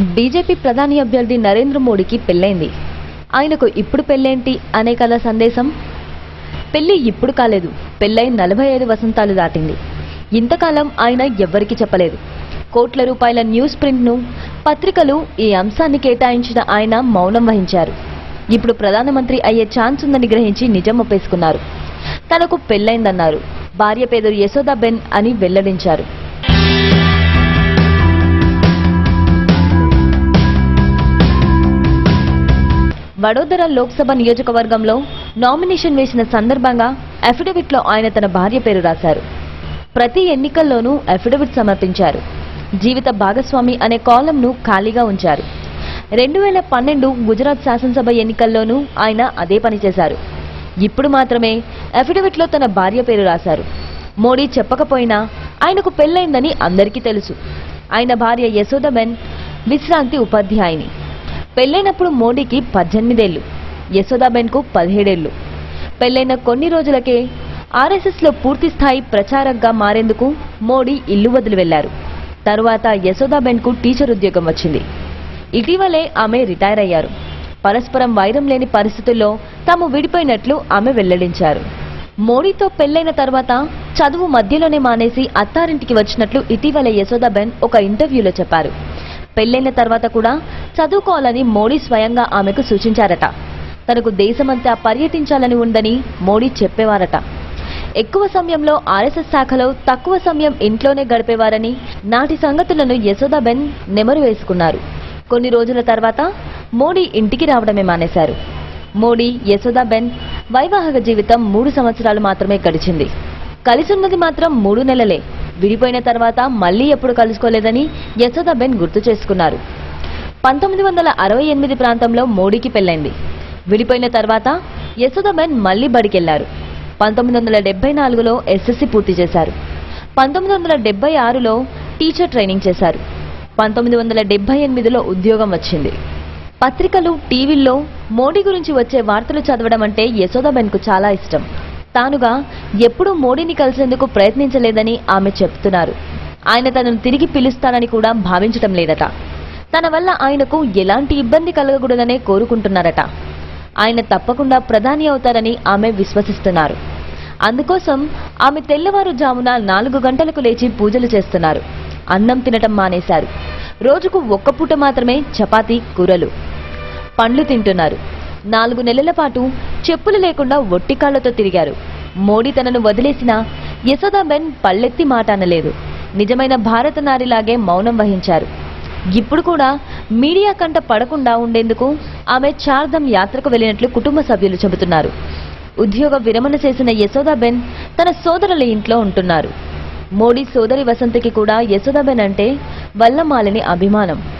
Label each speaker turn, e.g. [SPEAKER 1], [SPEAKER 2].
[SPEAKER 1] BJP ప్రధాని అభ్యర్థి నరేంద్ర మోడీకి పెళ్ళైంది. ఆయనకు ఇప్పుడు పెళ్ళేంటి అనే కదా సందేశం? పెళ్ళి ఇప్పుడు కాలేదు. పెళ్ళై నలభై ఐదు వసంతాలు దాటింది. ఇంతకాలం ఆయన ఎవ్వరికీ చెప్పలేదు. కోట్ల రూపాయల న్యూస్ ప్రింట్ను పత్రికలు ఈ అంశాన్ని కేటాయించిన ఆయన మౌనం వహించారు. ఇప్పుడు ప్రధానమంత్రి అయ్యే ఛాన్స్ ఉందని గ్రహించి నిజం ఒప్పేసుకున్నారు. తనకు పెళ్ళైందన్నారు. భార్య పేరు యశోదాబెన్ అని వెల్లడించారు. వడోదర లోక్సభ నియోజకవర్గంలో నామినేషన్ వేసిన సందర్భంగా అఫిడవిట్లో ఆయన తన భార్య పేరు రాశారు. ప్రతి ఎన్నికల్లోనూ అఫిడవిట్ సమర్పించారు. జీవిత భాగస్వామి అనే కాలంను ఖాళీగా ఉంచారు. రెండు వేల పన్నెండు గుజరాత్ శాసనసభ ఎన్నికల్లోనూ ఆయన అదే పని చేశారు. ఇప్పుడు మాత్రమే అఫిడవిట్లో తన భార్య పేరు రాశారు. మోడీ చెప్పకపోయినా ఆయనకు పెళ్ళైందని అందరికీ తెలుసు. ఆయన భార్య యశోదబెన్ విశ్రాంతి ఉపాధ్యాయుని. పెళ్ళైనప్పుడు మోడీకి పద్దెనిమిదేళ్ళు యశోదాబెన్కు పదిహేడేళ్ళు పెళ్ళైన కొన్ని రోజులకే ఆర్ఎస్ఎస్లో పూర్తి స్థాయి మారేందుకు మోడీ ఇల్లు వదిలి వెళ్ళారు. తరువాత యశోదాబెన్కు టీచర్ ఉద్యోగం వచ్చింది. ఇటీవలే ఆమె రిటైర్ అయ్యారు. పరస్పరం వైరం లేని పరిస్థితుల్లో తాము విడిపోయినట్లు ఆమె వెల్లడించారు. మోడీతో పెళ్ళైన తర్వాత చదువు మధ్యలోనే మానేసి అత్తారింటికి వచ్చినట్లు ఇటీవల యశోదాబెన్ ఒక ఇంటర్వ్యూలో చెప్పారు. పెళ్ళైన తర్వాత కూడా చదువుకోవాలని మోడీ స్వయంగా ఆమెకు సూచించారట. తనకు దేశమంతా పర్యటించాలని ఉందని మోడీ చెప్పేవారట. ఎక్కువ సమయంలో ఆర్ఎస్ఎస్ శాఖలో తక్కువ సమయం ఇంట్లోనే గడిపేవారని నాటి సంగతులను యశోదాబెన్ నెమరు వేసుకున్నారు. కొన్ని రోజుల తర్వాత మోడీ ఇంటికి రావడమే మానేశారు. మోడీ యశోదాబెన్ వైవాహిక జీవితం మూడు సంవత్సరాలు మాత్రమే గడిచింది. కలిసున్నది మాత్రం మూడు నెలలే. విడిపోయిన తర్వాత మళ్ళీ ఎప్పుడు కలుసుకోలేదని యశోదాబెన్ గుర్తు చేసుకున్నారు. పంతొమ్మిది వందల అరవై ఎనిమిది ప్రాంతంలో మోడీకి పెళ్ళైంది. విడిపోయిన తర్వాత యశోదాబెన్ మళ్ళీ బడికెళ్ళారు. పంతొమ్మిది వందల డెబ్బై నాలుగులో ఎస్ఎస్సి పూర్తి చేశారు. పంతొమ్మిది వందల డెబ్బై ఆరులో టీచర్ ట్రైనింగ్ చేశారు. పంతొమ్మిది వందల డెబ్బై ఎనిమిదిలో ఉద్యోగం వచ్చింది. పత్రికలు టీవీల్లో మోడీ గురించి వచ్చే వార్తలు చదవడం అంటే యశోదాబెన్కు చాలా ఇష్టం. తానుగా ఎప్పుడూ మోడీని కలిసేందుకు ప్రయత్నించలేదని ఆమె చెప్తున్నారు. ఆయన తనను తిరిగి పిలుస్తానని కూడా భావించటం లేదట. తన వల్ల ఆయనకు ఎలాంటి ఇబ్బంది కలగకూడదనే కోరుకుంటున్నారట. ఆయన తప్పకుండా ప్రధాని అవుతారని ఆమె విశ్వసిస్తున్నారు. అందుకోసం ఆమె తెల్లవారుజామున నాలుగు గంటలకు లేచి పూజలు చేస్తున్నారు. అన్నం తినటం మానేశారు. రోజుకు ఒక్క పూట మాత్రమే చపాతీ కూరలు. పండ్లు తింటున్నారు. నాలుగు నెలల పాటు చెప్పులు లేకుండా ఒట్టికాళ్ళతో తిరిగారు. మోడీ తనను వదిలేసిన యశోదాబెన్ పళ్ళెత్తి మాట అనలేదు. నిజమైన భారత నారిలాగే మౌనం వహించారు. ఇప్పుడు కూడా మీడియా కంట పడకుండా ఉండేందుకు ఆమె చార్ధం యాత్రకు వెళ్ళినట్లు కుటుంబ సభ్యులు చెబుతున్నారు. ఉద్యోగ విరమణ చేసిన యశోదాబెన్ తన సోదరుల ఇంట్లో ఉంటున్నారు. మోడీ సోదరి వసంతకి కూడా యశోదాబెన్ అంటే వల్లమాలని అభిమానం.